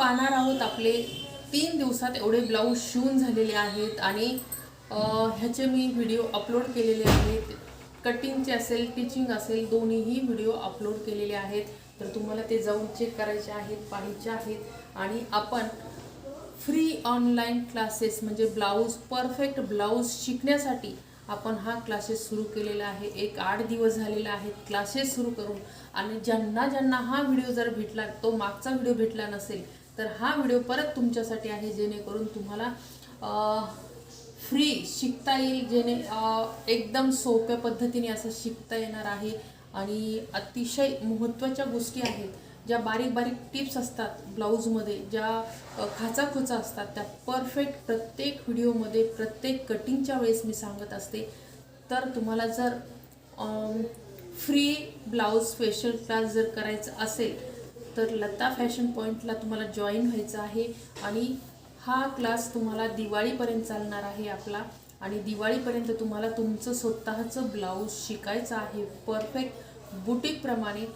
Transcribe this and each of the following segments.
पाहणार आहोत आपले तीन दिवसात एवढे ब्लाऊज शिवून झालेले आहेत आणि ह्याचे मी व्हिडिओ अपलोड केलेले आहेत. कटिंगचे असेल टिचिंग असेल दोन्हीही व्हिडिओ अपलोड केलेले आहेत. तर तुम्हाला ते जाऊन चेक करायचे आहेत पाहायचे आहेत. आणि आपण फ्री ऑनलाईन क्लासेस म्हणजे ब्लाऊज परफेक्ट ब्लाऊज शिकण्यासाठी आपण हा क्लासेस सुरू केलेला आहे. एक आठ दिवस झालेला आहे क्लासेस सुरू करून. आणि ज्यांना ज्यांना हा व्हिडिओ जर भेटला तो मागचा व्हिडिओ भेटला नसेल तर हा व्हिडिओ परत तुमच्यासाठी आहे जेणेकरून तुम्हाला फ्री शिकता येईल जेणे एकदम सोप्या पद्धतीने असं शिकता येणार आहे. आणि अतिशय महत्त्वाच्या गोष्टी आहेत ज्या बारीक बारीक टिप्स असतात ब्लाऊजमध्ये ज्या खाचाखुचा असतात त्या परफेक्ट प्रत्येक व्हिडिओमध्ये प्रत्येक कटिंगच्या वेळेस मी सांगत असते. तर तुम्हाला जर फ्री ब्लाऊज स्पेशल क्लास जर करायचा असेल तर लता फॅशन पॉईंटला तुम्हाला जॉईन व्हायचं आहे आणि हा क्लास तुम्हाला दिवाळीपर्यंत चालणार आहे आपला. आणि दिवाळीपर्यंत तुम्हाला तुमचं स्वतःचं ब्लाऊज शिकायचं आहे. परफेक्ट बुटीकप्रमाणे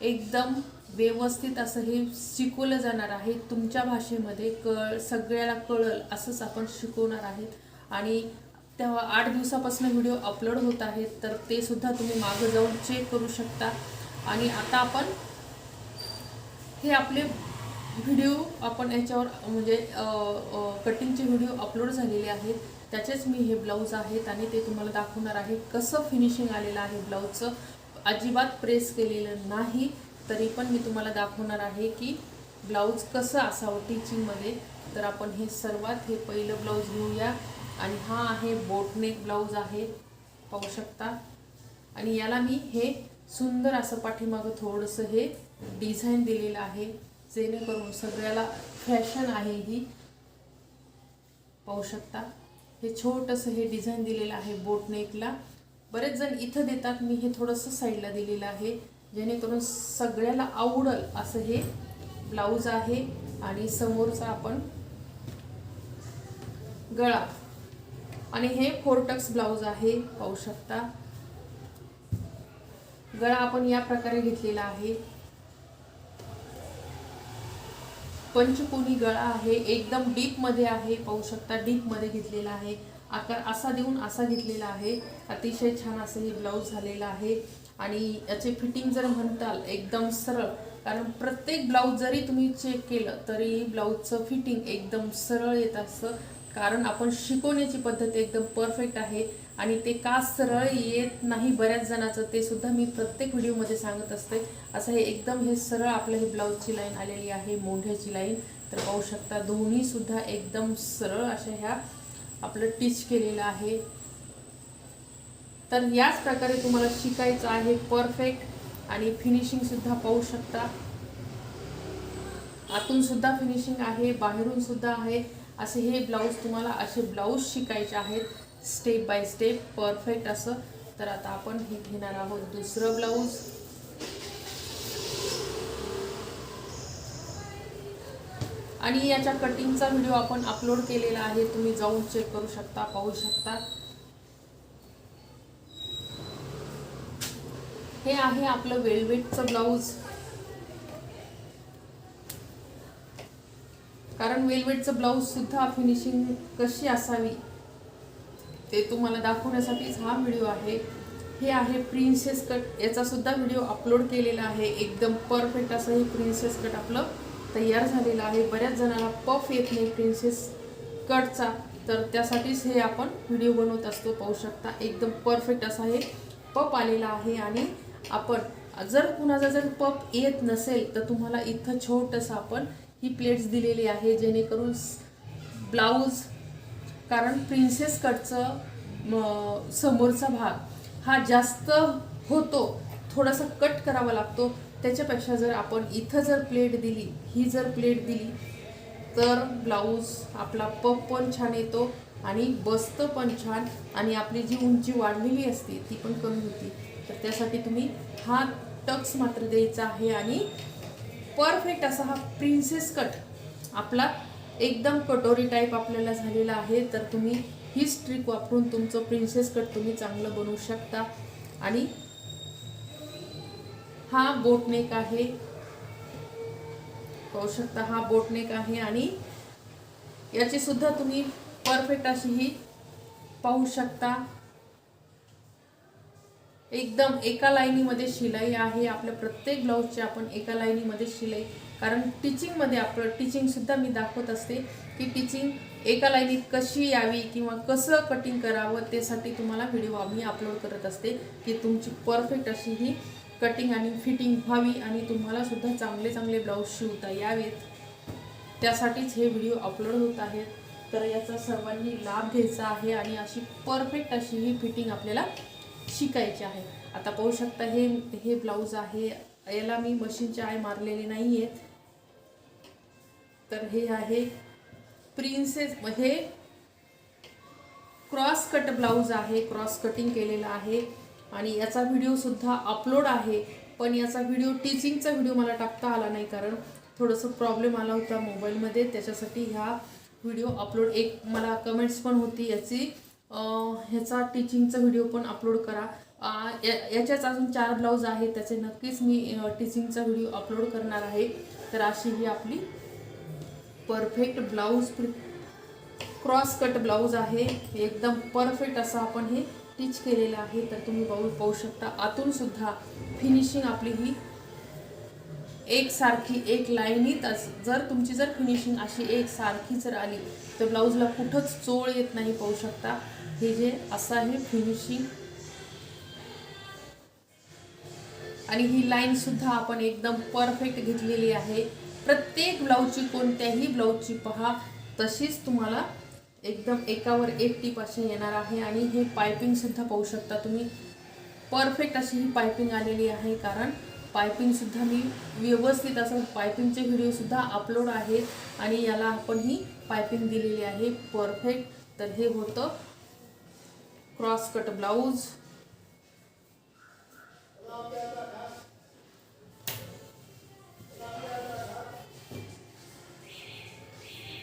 एकदम व्यवस्थित असं हे शिकवलं जाणार आहे. तुमच्या भाषेमध्ये कळ सगळ्याला कळल असंच आपण शिकवणार आहेत. आणि तेव्हा आठ दिवसापासून व्हिडिओ अपलोड होत आहेत तर ते सुद्धा तुम्ही मागं जाऊन चेक करू शकता. आणि आता आपण हे आपले व्हिडिओ आपण याच्यावर म्हणजे कटिंगचे व्हिडिओ अपलोड झालेले आहेत. त्याचेच मी हे ब्लाऊज आहेत आणि ते तुम्हाला दाखवणार आहे कसं फिनिशिंग आलेलं आहे ब्लाऊजचं अजिबात प्रेस केलेलं नाही. तरी पण मी तुम्हाला दाखवणार आहे की ब्लाऊज कसं असावं टिचिंगमध्ये तर आपण हे सर्वात हे पहिलं ब्लाऊज घेऊया. आणि हा आहे बोटनेक ब्लाऊज आहे. पाहू शकता. आणि याला मी हे सुंदर असं पाठीमागं थोडंसं हे डिझाईन दिलेलं आहे जेणेकरून सगळ्याला फॅशन आहे ही. पाहू शकता. हे छोटंसं हे डिझाईन दिलेलं आहे बोटनेकला बरेच जण इथं देतात मी हे थोडंसं साईडला दिलेलं आहे. जेणेकरून सगळ्याला आवडल असं हे ब्लाऊज आहे आणि समोरचा आपण गळा. आणि हे फोरटक्स ब्लाऊज आहे पाहू शकता. गळा आपण या प्रकारे घेतलेला आहे. पंचकोनी गळा आहे एकदम डीपमध्ये आहे पाहू शकता डीपमध्ये घेतलेला आहे. आकार असा देऊन असा घेतलेला आहे. अतिशय छान असं हे ब्लाऊज झालेलं आहे. आणि याचे फिटिंग जर म्हणताल एकदम सरळ कारण प्रत्येक ब्लाऊज जरी तुम्ही चेक केलं तरी ब्लाऊजचं फिटिंग एकदम सरळ येत असतं. कारण आपण शिकवण्याची पद्धत एकदम परफेक्ट आहे. आणि ते का सरळ येत नाही बऱ्याच जणाचं ते सुद्धा मी प्रत्येक व्हिडिओमध्ये सांगत असते. असं हे एकदम हे सरळ आपलं हे ब्लाऊजची लाईन आलेली आहे मोंढ्याची लाईन तर पाहू शकता दोन्ही सुद्धा एकदम सरळ अशा ह्या आपलं टिच केलेलं आहे. तर याच प्रकारे तुम्हाला शिकायचं आहे परफेक्ट आणि फिनिशिंग सुद्धा पाहू शकता. आतून सुद्धा फिनिशिंग आहे बाहेरून सुद्धा आहे. असे हे ब्लाऊज तुम्हाला असे ब्लाऊज शिकायचे आहेत. स्टेप बाय स्टेप परफेक्ट असं. तर आता आपण हे घेणार आहोत दुसरं ब्लाऊज आणि याच्या कटिंगचा व्हिडिओ आपण अपलोड केलेला आहे. तुम्ही जाऊन चेक करू शकता पाहू शकता. हे आहे आपलं वेलवेटचं ब्लाऊज कारण वेलवेटचं ब्लाऊज सुद्धा फिनिशिंग कशी असावी? ते तुम्हाला दाखवण्यासाठीच हा व्हिडिओ आहे. हे आहे प्रिन्सेस कट याचासुद्धा व्हिडिओ अपलोड केलेला आहे. एकदम परफेक्ट असं हे प्रिन्सेस कट आपलं तयार झालेलं आहे. बऱ्याच जणांना पफ येत नाही प्रिन्सेस कटचा तर त्यासाठीच हे आपण व्हिडिओ बनवत असतो. पाहू शकता एकदम परफेक्ट असा हे पप आलेला आहे. आणि आपण जर कुणाचा जर पप येत नसेल तर तुम्हाला इथं छोटंसं आपण ही प्लेट्स दिलेली आहे. जेणेकरून ब्लाऊज कारण प्रिन्सेस कटचं समोरचा भाग हा जास्त होतो थोडासा कट करावा लागतो. त्याच्यापेक्षा जर आपण इथं जर प्लेट दिली ही जर प्लेट दिली तर ब्लाऊज आपला पप पण छान येतो आणि बसतं पण छान आणि आपली जी उंची वाढलेली असते ती पण कमी होती. तर त्यासाठी तुम्ही हा टक्स मात्र द्यायचा आहे आणि परफेक्ट असा हा प्रिन्सेस कट आपला एकदम कटोरी टाईप आपल्याला झालेला आहे तर तुम्ही हीच ट्रिक वापरून तुमचं प्रिन्सेस कट तुम्ही चांगलं बनवू शकता. आणि हा बोटनेक आहे. पाहू शकता हा बोटनेक आहे आणि याची सुद्धा तुम्ही परफेक्ट अशी ही पाहू शकता. एकदम एका लाईनीमध्ये शिलाई आहे. आपल्या प्रत्येक ब्लाऊजची आपण एका लाईनीमध्ये शिलाई. कारण टीचिंगमध्ये आपलं टीचिंगसुद्धा मी दाखवत असते की टीचिंग एका लाईनीत कशी यावी किंवा कसं कटिंग करावं त्यासाठी तुम्हाला व्हिडिओ आम्ही अपलोड करत असते की तुमची परफेक्ट अशी ही कटिंग आणि फिटिंग व्हावी आणि तुम्हाला सुद्धा चांगले चांगले ब्लाऊज शिवता यावेत. त्यासाठीच हे व्हिडिओ अपलोड होत आहेत. तर याचा सर्वांनी लाभ घ्यायचा आहे आणि अशी परफेक्ट अशी ही फिटिंग आपल्याला शिकायचे आहे. आता पाहू शकता हे हे ब्लाऊज आहे. याला मी मशीनचे आय मारलेले नाही आहेत तर हे आहे प्रिन्सेस हे क्रॉस कट ब्लाऊज आहे. क्रॉस कटिंग केलेलं आहे. आणि याचा व्हिडिओसुद्धा अपलोड आहे. पण याचा व्हिडिओ टीचिंगचा व्हिडिओ मला टाकता आला नाही कारण थोडंसं प्रॉब्लेम आला होता मोबाईलमध्ये त्याच्यासाठी ह्या व्हिडिओ अपलोड एक मला कमेंट्स पण होती याची. ह्याचा टीचिंगचा व्हिडिओ पण अपलोड करा. या- याच्याच अजून चार ब्लाऊज आहेत त्याचे नक्कीच मी टीचिंगचा व्हिडिओ अपलोड करणार आहे. तर अशी ही आपली perfect blouse cross cut blouse आहे. एकदम परफेक्ट असं आपण हे टिच केलेलं आहे. तर तुम्ही पाहू पाहू शकता. आतून सुद्धा फिनिशिंग आपली ही एकसारखी एक लाईनीत अस जर तुमची जर फिनिशिंग अशी एक सारखी जर आली तर ब्लाऊजला कुठंच चोळ येत नाही पाहू शकता. हे जे असं आहे फिनिशिंग आणि ही लाईन सुद्धा आपण एकदम परफेक्ट घेतलेली आहे. प्रत्येक ब्लाऊजची कोणत्याही ब्लाऊजची पहा तशीच तुम्हाला एकदम एकावर एक टीप अशी येणार आहे. आणि हे पायपिंगसुद्धा पाहू शकता तुम्ही. परफेक्ट अशी ही पायपिंग आलेली आहे कारण पायपिंगसुद्धा मी व्यवस्थित असं पायपिंगचे व्हिडिओसुद्धा अपलोड आहेत. आणि याला आपण ही पायपिंग दिलेली आहे. परफेक्ट तर हे होतं. Cross cut blouse.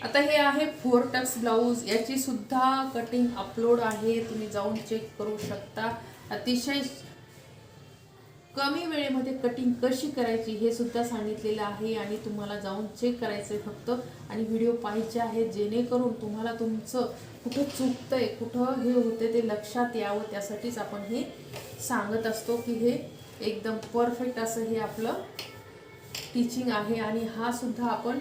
आता हे आहे फोर टक्स ब्लाऊज. याची सुद्धा कटिंग अपलोड आहे. तुम्ही जाऊन चेक करू शकता. अतिशय कमी वेळेमध्ये कटिंग कशी करायची हे सुद्धा सांगितलेलं आहे आणि तुम्हाला जाऊन चेक करायचं आहे फक्त. आणि व्हिडिओ पाहिजे आहे जेणेकरून तुम्हाला तुमचं कुठं चुकतंय कुठं हे होते ते लक्षात यावं त्यासाठीच आपण हे सांगत असतो की हे एकदम परफेक्ट असं हे आपलं टीचिंग आहे आणि हा सुद्धा आपण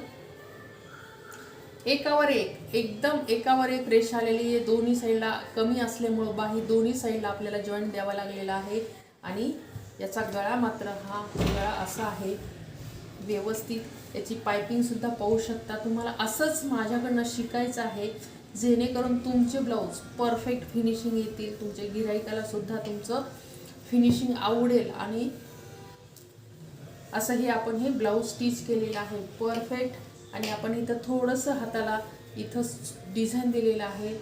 एकावर एक एकदम एकावर एक रेष आलेली आहे. दोन्ही साईडला कमी असल्यामुळं बाही दोन्ही साईडला आपल्याला जॉईंट द्यावा लागलेला आहे. आणि याचा गळा मात्र हा गळा असा आहे व्यवस्थित. याची पायपिंगसुद्धा पाहू शकता तुम्हाला. असंच माझ्याकडनं शिकायचं आहे. जेणेकरून तुमचे ब्लाऊज परफेक्ट फिनिशिंग येतील तुमच्या गिराईकाला सुद्धा तुमचं फिनिशिंग आवडेल आणि असंही आपण हे ब्लाऊज स्टिच केलेलं आहे. परफेक्ट आणि आपण इथं थोडंसं हाताला इथं डिझाईन दिलेलं आहे.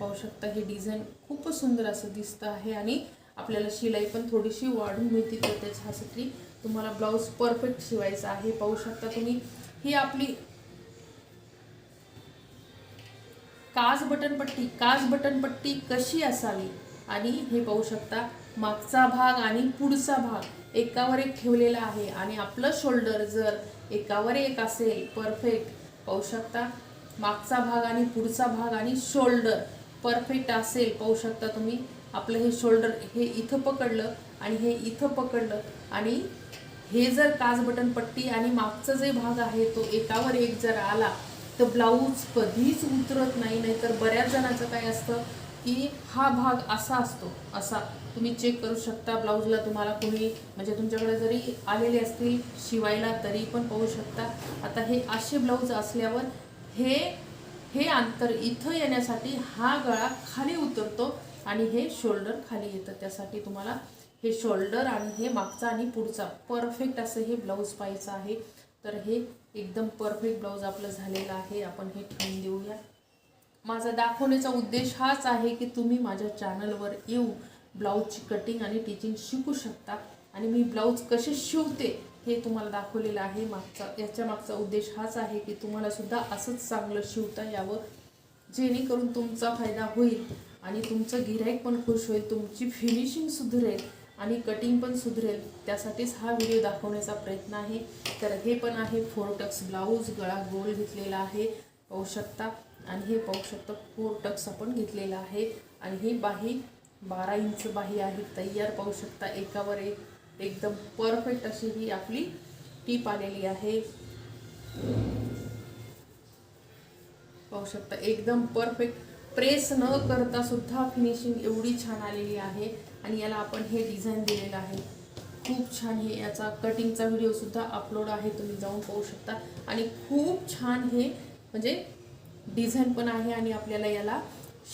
पाहू शकता हे डिझाईन खूपच सुंदर असं दिसतं आहे आणि आपल्याला शिलाई पण थोडीशी वाढून मिळते. तर त्याच्यासाठी तुम्हाला ब्लाऊज परफेक्ट शिवायचा आहे. पाहू शकता तुम्ही ही आपली काज बटनपट्टी काज बटनपट्टी कशी असावी? आणि हे पाहू शकता मागचा भाग आणि पुढचा भाग एकावर एक ठेवलेला आहे आणि आपलं शोल्डर जर एकावर एक असेल परफेक्ट. पाहू शकता मागचा भाग आणि पुढचा भाग आणि शोल्डर परफेक्ट असेल पाहू शकता तुम्ही. आपलं हे शोल्डर हे इथं पकडलं आणि हे इथं पकडलं आणि हे जर काज बटन पट्टी आणि मागचा जे भाग आहे तो एकावर एक जर आला तर ब्लाऊज कधीच उतरत नाही नाहीतर बऱ्याच जणांचं काय असतं की हा भाग असा असतो असा. तुम्ही चेक करू शकता ब्लाऊजला तुम्हाला कोणी म्हणजे तुमच्याकडे जरी आलेले असतील शिवायला तरी पण पाहू शकता. आता हे असे ब्लाऊज असल्यावर हे हे अंतर इथं येण्यासाठी हा गळा खाली उतरतो आणि हे शोल्डर खाली येतं. त्यासाठी तुम्हाला हे शोल्डर आणि हे मागचा आणि पुढचा. परफेक्ट असं हे ब्लाऊज पाहायचं आहे. तर हे एकदम परफेक्ट ब्लाऊज आपलं झालेलं आहे. आपण हे ठेवून देऊया. माझा दाखवण्याचा उद्देश हाच आहे की तुम्ही माझ्या चॅनलवर येऊ ब्लाऊजची कटिंग आणि टिचिंग शिकू शकता. आणि मी ब्लाऊज कसे शिवते हे तुम्हाला दाखवलेलं आहे. मागचा याच्या मागचा उद्देश हाच आहे की तुम्हालासुद्धा असंच चांगलं शिवता यावं. जेणेकरून तुमचा फायदा होईल आणि तुमचं गिराईक पण खुश होईल. तुमची फिनिशिंग सुधरेल. आणि कटिंग पण सुधरेल. त्यासाठीच हा व्हिडिओ दाखवण्याचा प्रयत्न आहे. तर हे पण आहे फोर टक्स ब्लाऊज. गळा गोल घेतलेला आहे पाहू शकता आणि हे पाहू शकता फोर टक्स आपण घेतलेला आहे. आणि ही बाही बारा इंच बाही आहे. तयार पाहू शकता एकावर एक. एकदम परफेक्ट अशी ही आपली टीप आलेली आहे. पाहू शकता एकदम परफेक्ट प्रेस न करता सुद्धा फिनिशिंग एवढी छान आलेली आहे. आणि याला आपण हे डिझाईन दिलेलं आहे. खूप छान हे याचा कटिंगचा व्हिडिओ सुद्धा अपलोड आहे. तुम्ही जाऊन पाहू शकता. आणि खूप छान हे म्हणजे डिझाईन पण आहे आणि आपल्याला याला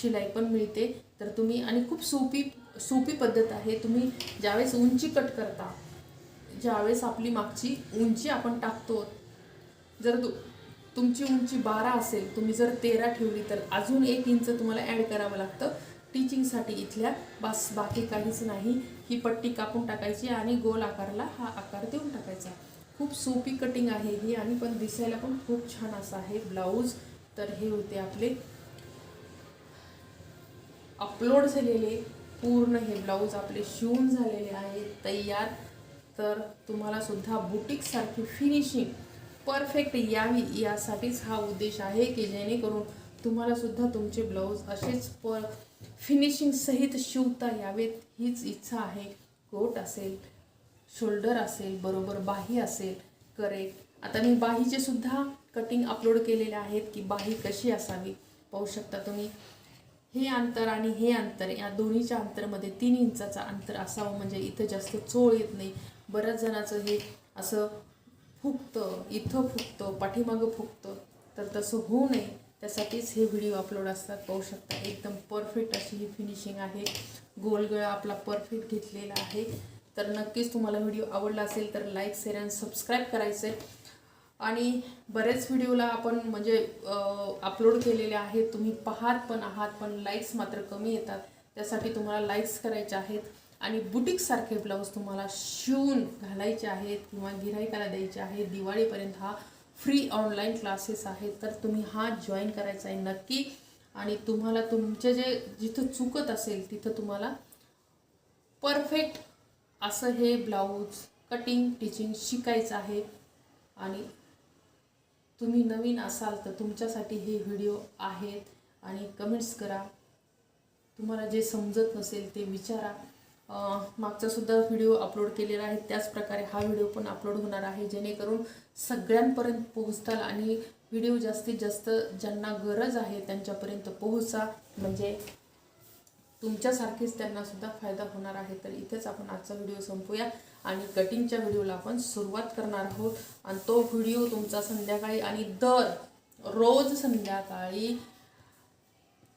शिलाई पण मिळते. तर तुम्ही आणि खूप सोपी सोपी पद्धत आहे. तुम्ही ज्यावेळेस उंची कट करता ज्यावेळेस आपली मागची उंची आपण टाकतो जर तू तुमची उंची बारा असेल तुम्ही जर तेरा ठेवली तर अजून एक इंच तुम्हाला ॲड करावं लागतं. टीचिंगसाठी इथल्या बस बाकी काहीच नाही. ही पट्टी कापून टाकायची आणि गोल आकाराला हा आकार देऊन टाकायचा. खूप सोपी कटिंग आहे ही आणि पण दिसायला पण खूप छान असं आहे ब्लाऊज. तर हे होते आपले. अपलोड झालेले पूर्ण हे ब्लाऊज आपले शिवून झालेले आहेत तयार. तर तुम्हाला सुद्धा बुटीकसारखी फिनिशिंग परफेक्ट यावी यासाठीच हा उद्देश आहे की जेणेकरून तुम्हाला सुद्धा तुमचे ब्लाऊज असेच पर फिनिशिंग सहित शिवता यावेत हीच इच्छा आहे. कोट असेल शोल्डर असेल बरोबर बाही असेल करेक्ट आता मी बाहीचे सुद्धा कटिंग अपलोड केलेले आहेत की बाही कशी असावी पाहू शकता तुम्ही. हे अंतर आणि हे अंतर या दोन्हीच्या अंतरमध्ये तीन इंचाचा अंतर असावं म्हणजे इथं जास्त चोळ येत नाही. बऱ्याच जणाचं हे असं फुगतं इथं फुगतं पाठीमागं फुगतं तर तसं होऊ नये. त्यासाठीच हे व्हिडिओ अपलोड असतात पाहू शकता. एकदम परफेक्ट अशी ही फिनिशिंग आहे. गोलगळा आपला परफेक्ट घेतलेला आहे. तर नक्कीच तुम्हाला व्हिडिओ आवडला असेल तर लाईक शेअर अँड सबस्क्राईब करायचं आहे आणि बरेच व्हिडिओला आपण म्हणजे अपलोड केलेले आहेत. तुम्ही पाहात पण आहात पण लाईक्स मात्र कमी येतात. त्यासाठी तुम्हाला लाईक्स करायचे आहेत. आणि बुटीकसारखे ब्लाऊज तुम्हाला शिवून घालायचे आहेत किंवा गिरायकाला द्यायचे आहेत. दिवाळीपर्यंत हा फ्री ऑनलाईन क्लासेस आहेत. तर तुम्ही हा जॉईन करायचा आहे नक्की. आणि तुम्हाला तुमचे जे जिथं चुकत असेल तिथं तुम्हाला परफेक्ट असं हे ब्लाऊज कटिंग टिचिंग शिकायचं आहे. आणि तुम्ही नवीन असाल तर तुमच्यासाठी हे व्हिडिओ आहेत. आणि कमेंट्स करा. तुम्हाला जे समजत नसेल ते विचारा. मागचासुद्धा मागचा सुद्धा व्हिडिओ अपलोड केलेला आहे. त्याचप्रकारे हा व्हिडिओ पण अपलोड होणार आहे. जेणेकरून सगळ्यांपर्यंत पोहोचताल आणि व्हिडिओ जास्तीत जास्त ज्यांना गरज आहे त्यांच्यापर्यंत पोहोचा. म्हणजे तुमच्यासारखेच त्यांनासुद्धा फायदा होणार आहे. तर इथेच आपण आजचा व्हिडिओ संपूया आणि कटिंगच्या व्हिडिओला आपण सुरुवात करणार आहोत. आणि तो व्हिडिओ तुमचा संध्याकाळी आणि दर रोज संध्याकाळी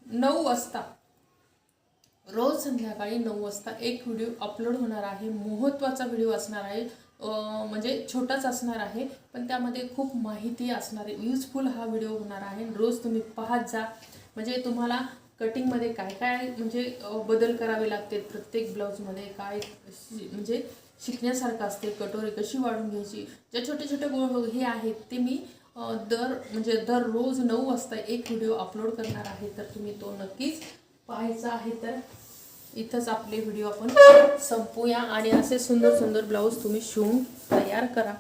नऊ वाजता रोज संध्याकाळी नऊ वाजता एक व्हिडिओ अपलोड होणार आहे. महत्त्वाचा व्हिडिओ असणार आहे. म्हणजे छोटाच असणार आहे. पण त्यामध्ये खूप माहिती असणार आहे. युजफुल हा व्हिडिओ होणार आहे. रोज तुम्ही पाहत जा. म्हणजे तुम्हाला कटिंगमध्ये काय काय म्हणजे बदल करावे लागते प्रत्येक ब्लाऊजमध्ये काय म्हणजे शिकण्यासारखं असते. कटोरी कशी वाढून घ्यायची? ज्या छोटे छोटे गो हे आहेत ते मी दर म्हणजे दररोज नऊ वाजता एक व्हिडिओ अपलोड करणार आहे. तर तुम्ही तो नक्कीच पाहायचा आहे तर इथंच आपले व्हिडिओ आपण संपूया आणि असे सुंदर सुंदर ब्लाऊज तुम्ही शिवून तयार करा.